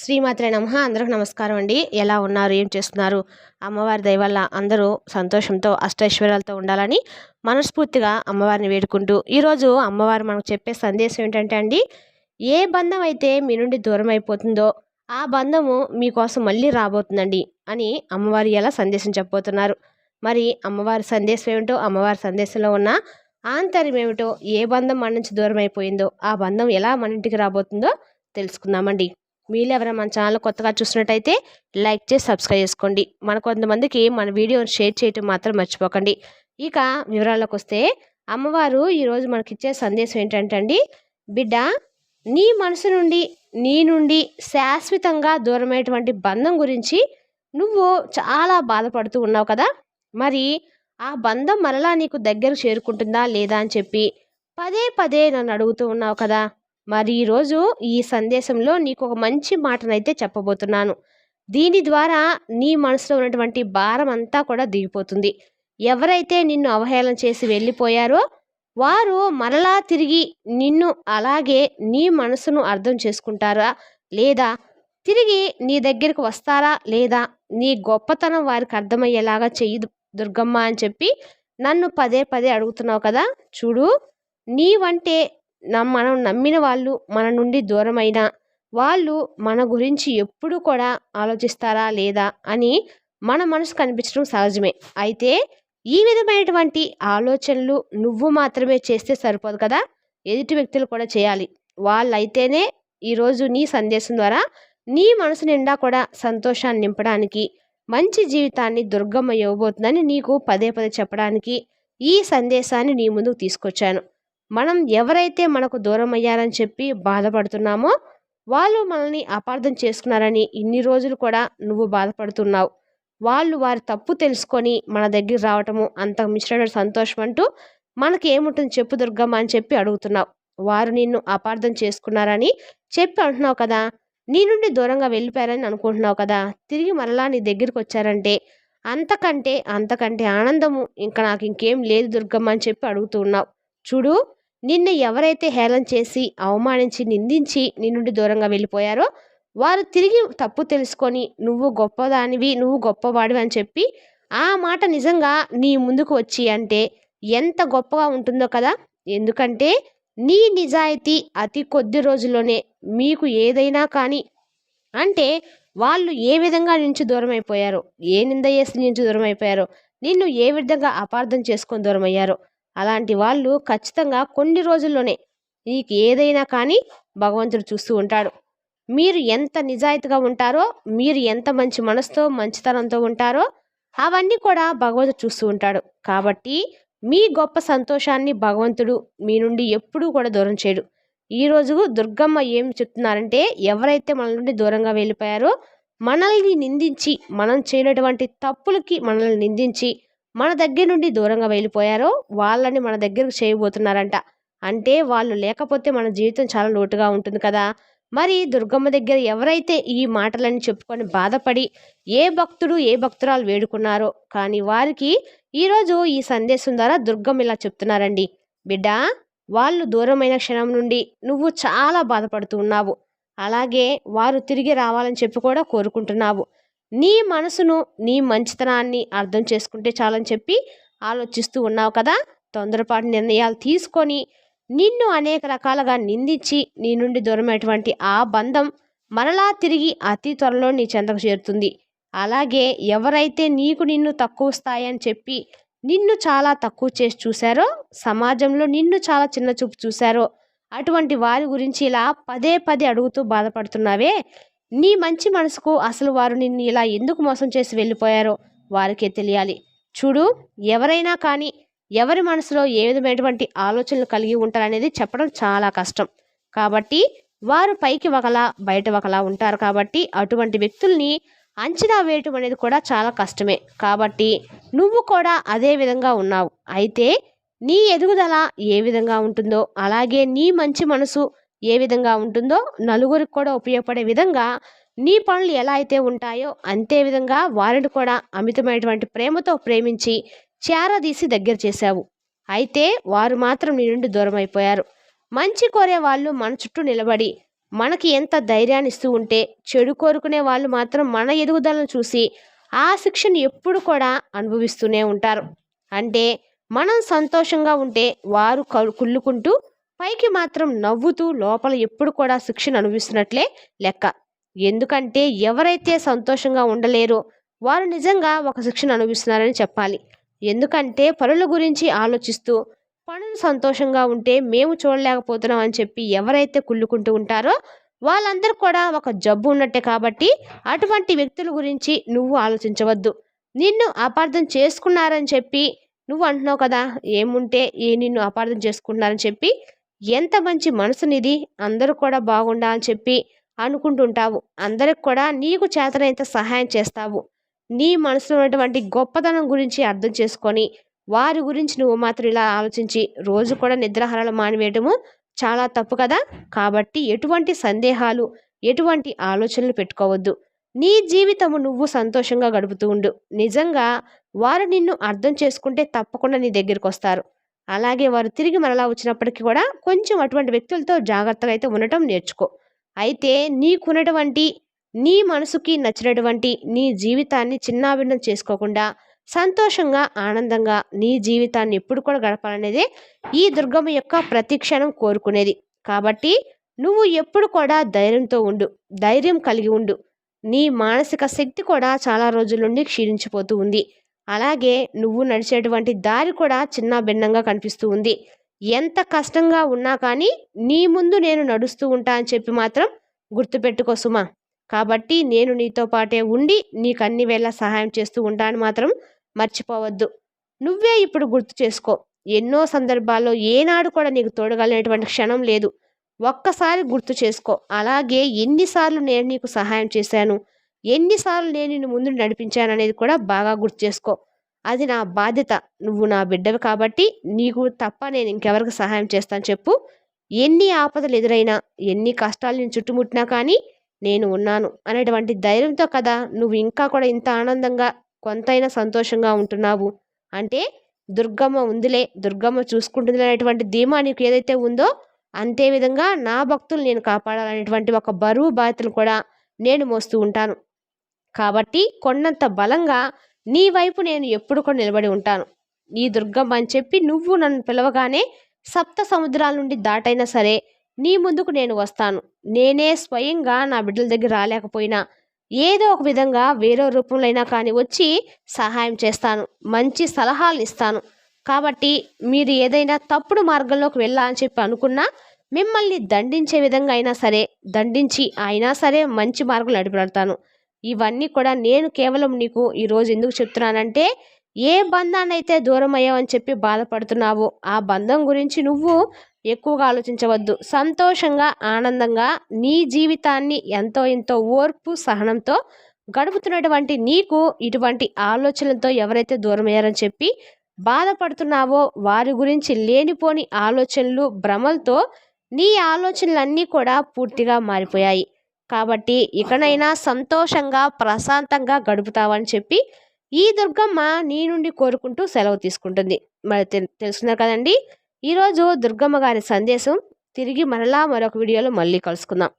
శ్రీమాత్రే నమ. అందరికి నమస్కారం అండి. ఎలా ఉన్నారు? ఏం చేస్తున్నారు? అమ్మవారి దయవల్ల అందరూ సంతోషంతో అష్టైశ్వర్యాలతో ఉండాలని మనస్ఫూర్తిగా అమ్మవారిని వేడుకుంటూ ఈరోజు అమ్మవారు మనకు చెప్పే సందేశం ఏంటంటే అండి ఏ బంధం అయితే మీ నుండి దూరం అయిపోతుందో ఆ బంధము మీకోసం మళ్ళీ రాబోతుందండి అని అమ్మవారి ఎలా సందేశం చెప్పబోతున్నారు? మరి అమ్మవారి సందేశం ఏమిటో అమ్మవారి సందేశంలో ఉన్న ఆంతర్యం ఏమిటో ఏ బంధం మన నుంచి దూరం అయిపోయిందో ఆ బంధం ఎలా మన ఇంటికి రాబోతుందో తెలుసుకుందామండి. మీరు ఎవరైనా మన ఛానల్ కొత్తగా చూసినట్టయితే లైక్ చేసి సబ్స్క్రైబ్ చేసుకోండి. మన కొంతమందికి మన వీడియోని షేర్ చేయటం మాత్రం మర్చిపోకండి. ఇక వివరాల్లోకి వస్తే అమ్మవారు ఈరోజు మనకిచ్చే సందేశం ఏంటంటే అండి బిడ్డ నీ మనసు నుండి నీ నుండి శాశ్వతంగా దూరమైనటువంటి బంధం గురించి నువ్వు చాలా బాధపడుతూ ఉన్నావు కదా? మరి ఆ బంధం మరలా నీకు దగ్గర చేరుకుంటుందా లేదా అని చెప్పి పదే పదే నన్ను అడుగుతూ ఉన్నావు కదా? మరి ఈరోజు ఈ సందేశంలో నీకు ఒక మంచి మాటనైతే చెప్పబోతున్నాను. దీని ద్వారా నీ మనసులో ఉన్నటువంటి భారం అంతా కూడా దిగిపోతుంది. ఎవరైతే నిన్ను అవహేళన చేసి వెళ్ళిపోయారో వారు మరలా తిరిగి నిన్ను అలాగే నీ మనసును అర్థం చేసుకుంటారా? లేదా తిరిగి నీ దగ్గరికి వస్తారా? లేదా నీ గొప్పతనం వారికి అర్థమయ్యేలాగా చెయ్యి దుర్గమ్మ అని చెప్పి నన్ను పదే పదే అడుగుతున్నావు కదా? చూడు నీవంటే మనం నమ్మిన వాళ్ళు మన నుండి దూరమైన వాళ్ళు మన గురించి ఎప్పుడు కూడా ఆలోచిస్తారా లేదా అని మన మనసు కనిపించడం సహజమే. అయితే ఈ విధమైనటువంటి ఆలోచనలు నువ్వు మాత్రమే చేస్తే సరిపోదు కదా? ఎదుటి వ్యక్తులు కూడా చేయాలి. వాళ్ళైతేనే ఈరోజు నీ సందేశం ద్వారా నీ మనసు నిండా కూడా సంతోషాన్ని నింపడానికి మంచి జీవితాన్ని దుర్గమ్మ ఇవ్వబోతుందని నీకు పదే పదే చెప్పడానికి ఈ సందేశాన్ని నీ ముందుకు తీసుకొచ్చాను. మనం ఎవరైతే మనకు దూరం అయ్యారని చెప్పి బాధపడుతున్నామో వాళ్ళు మనల్ని అపార్థం చేసుకున్నారని ఇన్ని రోజులు కూడా నువ్వు బాధపడుతున్నావు. వాళ్ళు వారి తప్పు తెలుసుకొని మన దగ్గర రావటము అంత మిశ్రమ సంతోషం అంటూ మనకి ఏముంటుంది చెప్పు దుర్గమ్మ అని చెప్పి అడుగుతున్నావు. వారు నిన్ను అపార్థం చేసుకున్నారని చెప్పి అంటున్నావు కదా. నీ నుండి దూరంగా వెళ్ళిపోయారని అనుకుంటున్నావు కదా. తిరిగి మరలా నీ దగ్గరికి వచ్చారంటే అంతకంటే అంతకంటే ఆనందము ఇంకా నాకు ఇంకేం లేదు దుర్గమ్మ అని చెప్పి అడుగుతూ ఉన్నావు. చూడు నిన్ను ఎవరైతే హేళన చేసి అవమానించి నిందించి నీ నుండి దూరంగా వెళ్ళిపోయారో వారు తిరిగి తప్పు తెలుసుకొని నువ్వు గొప్పదానివి నువ్వు గొప్పవాడివి అని చెప్పి ఆ మాట నిజంగా నీ ముందుకు వచ్చి అంటే ఎంత గొప్పగా ఉంటుందో కదా? ఎందుకంటే నీ నిజాయితీ అతి కొద్ది రోజుల్లోనే మీకు ఏదైనా కానీ అంటే వాళ్ళు ఏ విధంగా నుంచి దూరం అయిపోయారో ఏ నింద చేసి నుంచి దూరం అయిపోయారో నిన్ను ఏ విధంగా అపార్థం చేసుకొని దూరం అయ్యారో అలాంటి వాళ్ళు ఖచ్చితంగా కొన్ని రోజుల్లోనే నీకు ఏదైనా కానీ భగవంతుడు చూస్తూ ఉంటాడు. మీరు ఎంత నిజాయితీగా ఉంటారో మీరు ఎంత మంచి మనసుతో మంచితనంతో ఉంటారో అవన్నీ కూడా భగవంతుడు చూస్తూ ఉంటాడు. కాబట్టి మీ గొప్ప సంతోషాన్ని భగవంతుడు మీ నుండి ఎప్పుడూ కూడా దూరం చేయడు. ఈరోజు దుర్గమ్మ ఏం చెప్తున్నారంటే ఎవరైతే మన నుండి దూరంగా వెళ్ళిపోయారో మనల్ని నిందించి మనం చేయనటువంటి తప్పులకి మనల్ని నిందించి మన దగ్గర నుండి దూరంగా వెళ్ళిపోయారో వాళ్ళని మన దగ్గరకు చేయబోతున్నారంట. అంటే వాళ్ళు లేకపోతే మన జీవితం చాలా లోటుగా ఉంటుంది కదా. మరి దుర్గమ్మ దగ్గర ఎవరైతే ఈ మాటలని చెప్పుకొని బాధపడి ఏ భక్తుడు ఏ భక్తురాలు వేడుకున్నారో కానీ వారికి ఈరోజు ఈ సందేశం ద్వారా దుర్గమ్మ ఇలా చెప్తున్నారండి. బిడ్డ వాళ్ళు దూరమైన క్షణం నుండి నువ్వు చాలా బాధపడుతూ ఉన్నావు. అలాగే వారు తిరిగి రావాలని చెప్పి కూడా కోరుకుంటున్నావు. నీ మనసును నీ మంచితనాన్ని అర్థం చేసుకుంటే చాలని చెప్పి ఆలోచిస్తూ ఉన్నావు కదా? తొందరపాటు నిర్ణయాలు తీసుకొని నిన్ను అనేక రకాలుగా నిందించి నీ నుండి దూరమైనటువంటి ఆ బంధం మరలా తిరిగి అతి త్వరలో నీ చెంతకు చేరుతుంది. అలాగే ఎవరైతే నీకు నిన్ను తక్కువ స్థాయి అని చెప్పి నిన్ను చాలా తక్కువ చేసి చూశారో సమాజంలో నిన్ను చాలా చిన్న చూపు చూశారో అటువంటి వారి గురించి ఇలా పదే పదే అడుగుతూ బాధపడుతున్నావే నీ మంచి మనసుకు అసలు వారు నిన్ను ఇలా ఎందుకు మోసం చేసి వెళ్ళిపోయారో వారికే తెలియాలి. చూడు ఎవరైనా కానీ ఎవరి మనసులో ఏ విధమైనటువంటి ఆలోచనలు కలిగి ఉంటారనేది చెప్పడం చాలా కష్టం. కాబట్టి వారు పైకి ఒకలా బయట ఒకలా ఉంటారు కాబట్టి అటువంటి వ్యక్తుల్ని అంచనా వేయటం అనేది కూడా చాలా కష్టమే. కాబట్టి నువ్వు కూడా అదే విధంగా ఉన్నావు. అయితే నీ ఎదుగుదల ఏ విధంగా ఉంటుందో అలాగే నీ మంచి మనసు ఏ విధంగా ఉంటుందో నలుగురికి కూడా ఉపయోగపడే విధంగా నీ పనులు ఎలా అయితే ఉంటాయో అంతే విధంగా వారిని కూడా అమితమైనటువంటి ప్రేమతో ప్రేమించి చేరదీసి దగ్గర చేశావు. అయితే వారు మాత్రం నీ నుండి దూరం అయిపోయారు. మంచి కోరే వాళ్ళు మన చుట్టూ నిలబడి మనకి ఎంత ధైర్యాన్ని ఇస్తూ ఉంటే చెడు కోరుకునే వాళ్ళు మాత్రం మన ఎదుగుదలను చూసి ఆ శిక్షను ఎప్పుడు కూడా అనుభవిస్తూనే ఉంటారు. అంటే మనం సంతోషంగా ఉంటే వారు కుళ్ళుకుంటూ పైకి మాత్రం నవ్వుతూ లోపల ఎప్పుడు కూడా శిక్షను అనుభవిస్తున్నట్లే లెక్క. ఎందుకంటే ఎవరైతే సంతోషంగా ఉండలేరో వారు నిజంగా ఒక శిక్షను అనుభవిస్తున్నారని చెప్పాలి. ఎందుకంటే పనుల గురించి ఆలోచిస్తూ పనులు సంతోషంగా ఉంటే మేము చూడలేకపోతున్నాం అని చెప్పి ఎవరైతే కుళ్ళుకుంటూ ఉంటారో వాళ్ళందరూ కూడా ఒక జబ్బు ఉన్నట్టే కాబట్టి అటువంటి వ్యక్తుల గురించి నువ్వు ఆలోచించవద్దు. నిన్ను అపార్థం చేసుకున్నారని చెప్పి నువ్వు అంటున్నావు కదా ఏముంటే ఏ నిన్ను అపార్థం చేసుకుంటున్నారని చెప్పి ఎంత మంచి మనసునిది అందరూ కూడా బాగుండాలని చెప్పి అనుకుంటుంటావు. అందరికి కూడా నీకు చేతనైతే సహాయం చేస్తావు. నీ మనసులో ఉన్నటువంటి గొప్పతనం గురించి అర్థం చేసుకొని వారి గురించి నువ్వు మాత్రం ఇలా ఆలోచించి రోజు కూడా నిద్రాహారాలు మానివేయటము చాలా తప్పు కదా. కాబట్టి ఎటువంటి సందేహాలు ఎటువంటి ఆలోచనలు పెట్టుకోవద్దు. నీ జీవితము నువ్వు సంతోషంగా గడుపుతూ ఉండు. నిజంగా వారు నిన్ను అర్థం చేసుకుంటే తప్పకుండా నీ దగ్గరికి వస్తారు. అలాగే వారు తిరిగి మరలా వచ్చినప్పటికీ కూడా కొంచెం అటువంటి వ్యక్తులతో జాగ్రత్తగా అయితే ఉండటం నేర్చుకో. అయితే నీకున్నటువంటి నీ మనసుకి నచ్చినటువంటి నీ జీవితాన్ని చిన్నాభిన్నం చేసుకోకుండా సంతోషంగా ఆనందంగా నీ జీవితాన్ని ఎప్పుడు కూడా గడపాలనేదే ఈ దుర్గమ్మ యొక్క ప్రతిక్షణం కోరుకునేది. కాబట్టి నువ్వు ఎప్పుడు కూడా ధైర్యంతో ఉండు. ధైర్యం కలిగి ఉండు. నీ మానసిక శక్తి కూడా చాలా రోజుల నుండి క్షీణించిపోతూ ఉంది. అలాగే నువ్వు నడిచేటువంటి దారి కూడా చిన్న భిన్నంగా కనిపిస్తూ ఉంది. ఎంత కష్టంగా ఉన్నా కానీ నీ ముందు నేను నడుస్తూ ఉంటా అని చెప్పి మాత్రం గుర్తుపెట్టుకో సుమా. కాబట్టి నేను నీతో పాటే ఉండి నీకు అన్ని వేళ సహాయం చేస్తూ ఉంటాను మాత్రం మర్చిపోవద్దు. నువ్వే ఇప్పుడు గుర్తు చేసుకో. ఎన్నో సందర్భాల్లో ఏనాడు కూడా నీకు తోడగలిగినటువంటి క్షణం లేదు. ఒక్కసారి గుర్తు చేసుకో. అలాగే ఎన్నిసార్లు నేను నీకు సహాయం చేశాను. ఎన్నిసార్లు నేను నిన్ను ముందు నడిపించాను అనేది కూడా బాగా గుర్తు చేసుకో అది నా బాధ్యత. నువ్వు నా బిడ్డవి కాబట్టి నీకు తప్ప నేను ఇంకెవరికి సహాయం చేస్తాను చెప్పు. ఎన్ని ఆపదలు ఎదురైనా ఎన్ని కష్టాలు నేను చుట్టుముట్టినా కానీ నేను ఉన్నాను అనేటువంటి ధైర్యంతో కదా నువ్వు ఇంకా కూడా ఇంత ఆనందంగా కొంతైనా సంతోషంగా ఉంటున్నావు. అంటే దుర్గమ్మ ఉందిలే దుర్గమ్మ చూసుకుంటుంది అనేటువంటి ధీమా నీకు ఏదైతే ఉందో అంతే విధంగా నా భక్తులు నేను కాపాడాలనేటువంటి ఒక బరువు బాధ్యతలు కూడా నేను మోస్తూ ఉంటాను. కాబట్టి కొండంత బలంగా నీ వైపు నేను ఎప్పుడు కూడా నిలబడి ఉంటాను. నీ దుర్గమ్మ అని చెప్పి నువ్వు నన్ను పిలవగానే సప్త సముద్రాల నుండి దాటైనా సరే నీ ముందుకు నేను వస్తాను. నేనే స్వయంగా నా బిడ్డల దగ్గర రాలేకపోయినా ఏదో ఒక విధంగా వేరే రూపంలో అయినా కానీ వచ్చి సహాయం చేస్తాను. మంచి సలహాలు ఇస్తాను. కాబట్టి మీరు ఏదైనా తప్పుడు మార్గంలోకి వెళ్ళాలని చెప్పి అనుకున్నా మిమ్మల్ని దండించే విధంగా అయినా సరే దండించి అయినా సరే మంచి మార్గం నడిపెడతాను ఇవన్నీ కూడా నేను కేవలం నీకు ఈరోజు ఎందుకు చెప్తున్నానంటే ఏ బంధాన్ని అయితే దూరం అయ్యావని చెప్పి బాధపడుతున్నావో ఆ బంధం గురించి నువ్వు ఎక్కువగా ఆలోచించవద్దు. సంతోషంగా ఆనందంగా నీ జీవితాన్ని ఎంతో ఎంతో ఓర్పు సహనంతో గడుపుతున్నటువంటి నీకు ఇటువంటి ఆలోచనలతో ఎవరైతే దూరం అయ్యారని చెప్పి బాధపడుతున్నావో వారి గురించి లేనిపోని ఆలోచనలు భ్రమలతో నీ ఆలోచనలన్నీ కూడా పూర్తిగా మారిపోయాయి. కాబట్టి ఇకనైనా సంతోషంగా ప్రశాంతంగా గడుపుతావని చెప్పి ఈ దుర్గమ్మ నీ నుండి కోరుకుంటూ సెలవు తీసుకుంటుంది. మరి తెల్- తెలుసుకున్నారు కదండి? ఈరోజు దుర్గమ్మ గారి సందేశం. తిరిగి మరలా మరొక వీడియోలో మళ్ళీ కలుసుకుందాం.